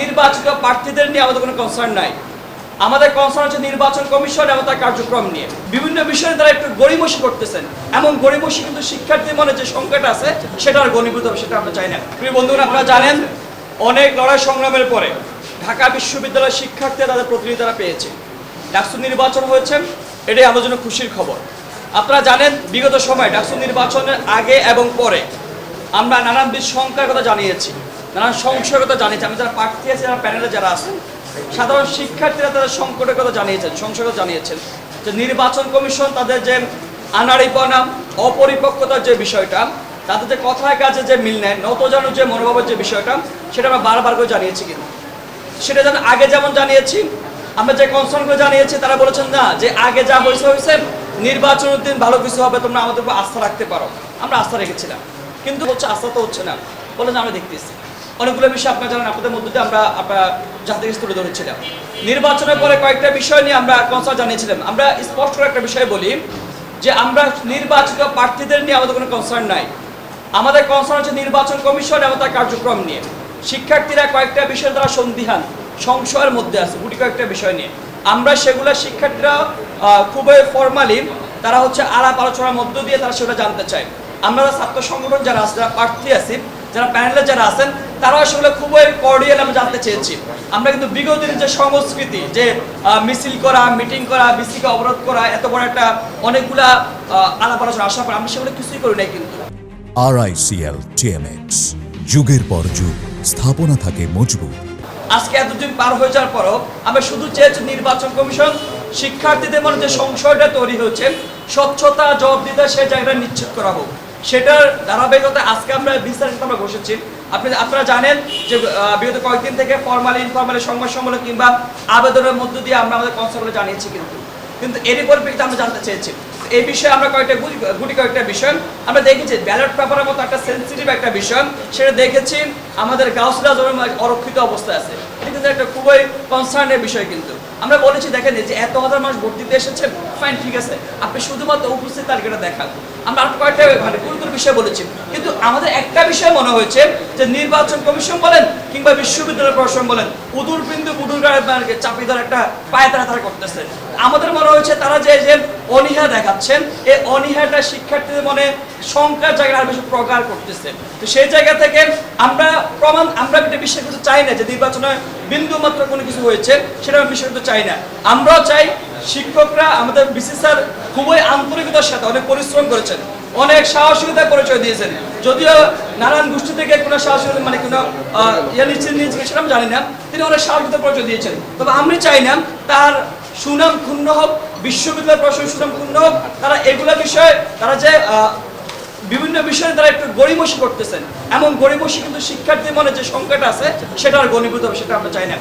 নির্বাচিত প্রার্থীদের নিয়ে আমাদের কোনো কনসার্ন নাই। আমাদের কনসার্ন হচ্ছে নির্বাচন কমিশন এবং তার কার্যক্রম নিয়ে। বিভিন্ন বিষয়ে তারা একটু গড়িমসি করতেছেন। এমন গড়িমসি কিন্তু শিক্ষার্থী মনে যে সংখ্যাটা আছে, সেটা আর গণীভূত হবে, সেটা আমরা চাই না। প্রিয় বন্ধুরা আপনারা জানেন, অনেক লড়াই সংগ্রামের পরে ঢাকা বিশ্ববিদ্যালয়ের শিক্ষার্থীরা তাদের প্রতিনিধি তারা পেয়েছে। ডাকসু নির্বাচন হয়েছে, এটাই আমাদের জন্য খুশির খবর। আপনারা জানেন, বিগত সময় ডাকসু নির্বাচনের আগে এবং পরে আমরা নানানবিধ সংখ্যার কথা জানিয়েছি। নানান সংশয়ের কথা জানিয়েছি। আমি যারা প্রার্থী আছে যারা প্যানেলে যারা আছেন, সাধারণ শিক্ষার্থীরা তাদের সংকটের কথা জানিয়েছেন, সংশয়ের কথা জানিয়েছেন যে নির্বাচন কমিশন তাদের যে আনাড়িপনা অপরিপক্কতার যে বিষয়টা তাদের যে কথায় কাজে যে মিল নেয়, নতজানু যে মনোভাবের যে বিষয়টা, সেটা আমরা বারবার করে জানিয়েছি কিন্তু। সেটা যেন আগে যেমন জানিয়েছি, আমরা যে কনসার্নগুলো জানিয়েছি, তারা বলেছেন, না, যে আগে যা হয়েছে হয়েছে, নির্বাচনের দিন ভালো কিছু হবে, তোমরা আমাদের উপর আস্থা রাখতে পারো। আমরা আস্থা রেখেছিলাম। কিন্তু হচ্ছে আস্থা তো হচ্ছে না। বলে আমরা দেখতেছি। অনেকগুলো বিষয় আপনারা জানেন, আপনাদের মধ্যে দিয়ে আমরা আপনার জাতির তুলে ধরেছিলাম। নির্বাচনের পরে কয়েকটা বিষয় নিয়ে আমরা কনসার্ন জানিয়েছিলাম। আমরা স্পষ্ট করে একটা বিষয় বলি যে আমরা নির্বাচিত প্রার্থীদের নিয়ে আমাদের কোনো কনসার্ন নাই। আমাদের কনসার্ন হচ্ছে নির্বাচন কমিশন এবং তার কার্যক্রম নিয়ে। শিক্ষার্থীরা কয়েকটা বিষয় তারা সন্দিহান, সংশয়ের মধ্যে আছে, গুটি কয়েকটা বিষয় নিয়ে। আমরা সেগুলো শিক্ষার্থীরা খুবই ফর্মালি তারা হচ্ছে আলাপ আলোচনার মধ্য দিয়ে তারা সেগুলো জানতে চায়। আমরা ছাত্র সংগঠন যারা আছে, যারা প্রার্থী আছি, যারা প্যানেলে যারা আছেন তারাও সেগুলো খুবই কর্ডিয়াল আমরা জানতে চেয়েছি। আমরা কিন্তু বিগত দিনের যে সংস্কৃতি যে মিছিল করা মিটিং করা বিসিকে অবরোধ করা এত বড় একটা অনেকগুলা আলাপ আলোচনা আশা করি আমরা সেগুলো কিছুই করি নাই কিন্তু। আরআইসিএল টিএমএক্স যুগের পর যুগ স্থাপনা থাকে মজবুত। আজকে এতদিন পার হয়ে যাওয়ার পরও আমরা শুধু চেয়েছি নির্বাচন কমিশন শিক্ষার্থীদের মনে যে সংশয়টা তৈরি হচ্ছে স্বচ্ছতা জবাবদিহিতা সেই জায়গাটা নিশ্চিত করা হোক। সেটার ধারাবাহিকতা আজকে আমরা বিস্তারিত আমরা বসেছি। আপনি আপনারা জানেন যে বিগত কয়েকদিন থেকে ফর্মালি ইনফর্মালি সংবাদ সম্মেলন কিংবা আবেদনের মধ্য দিয়ে আমরা আমাদের কনসার্টগুলো জানিয়েছি কিন্তু। কিন্তু এরই পরিপ্রেক্ষিতে আমরা জানতে চেয়েছি। এই বিষয়ে আমরা কয়েকটা গুটি- কয়েকটা বিষয়। আমরা দেখেছি ব্যালট পেপারের মতো একটা সেন্সিটিভ একটা বিষয়। সেটা দেখেছি আমাদের গাউসরা জমির অরক্ষিত অবস্থায় আছে। এটা কিন্তু একটা খুবই কনসার্নের বিষয় কিন্তু। আমরা বলেছি, দেখেন যে এত হাজার মানুষ ভোট দিতে এসেছেন ফাইন ঠিক আছে। আপনি শুধুমাত্র উপস্থিত তালিকাটা দেখান। আমরা আর কয়েকটা মানে গুরুত্বর বিষয় বলেছি। কিন্তু আমাদের একটা বিষয় মনে হয়েছে যে নির্বাচন কমিশন বলেন কিংবা বিশ্ববিদ্যালয় প্রশাসন বলেন, উদুর বিন্দু বুদুর গায়ে চাপিয়ে দেওয়ার একটা পায়ে তারা তারা করতেছে। আমাদের মনে হয়েছে তারা যে যে অনীহা দেখাচ্ছেন, এই অনীহাটা শিক্ষার্থীদের মনে সংখ্যার জায়গায় আরও বেশি প্রকার করতেছে। তো সেই জায়গা থেকে আমরা প্রমাণ, আমরা এটা বিশ্বাস করতে চাই না যে নির্বাচনে বিন্দু মাত্র কোনো কিছু হয়েছে, সেটা আমরা বিশ্বাস করতে চাই না। আমরাও চাই শিক্ষকরা আমাদের বিসিস স্যার খুবই আন্তরিকতার সাথে অনেক পরিশ্রম করেছেন, অনেক সাহসিকতা পরিচয় দিয়েছেন। যদিও নানান গোষ্ঠী থেকে কোনো সাহসিকতা মানে কোনো ইয়ে নিচ্ছেন নিয়েছেন সেটা আমি জানি না, তিনি অনেক সাহসিকতা পরিচয় দিয়েছেন। তবে আমি চাই না তার সুনাম ক্ষুণ্ণ হোক বিশ্ববিদ্যালয় প্রশাসন সুনাম ক্ষুণ্ণ হোক, তারা এগুলা বিষয়ে, তারা যে বিভিন্ন বিষয়ে তারা একটু গড়িমসি করতেছেন। এমন গড়িমসি কিন্তু শিক্ষার্থী মনে যে সংখ্যাটা আছে, সেটা আর গণীভূত হবে, সেটা আমরা চাই না।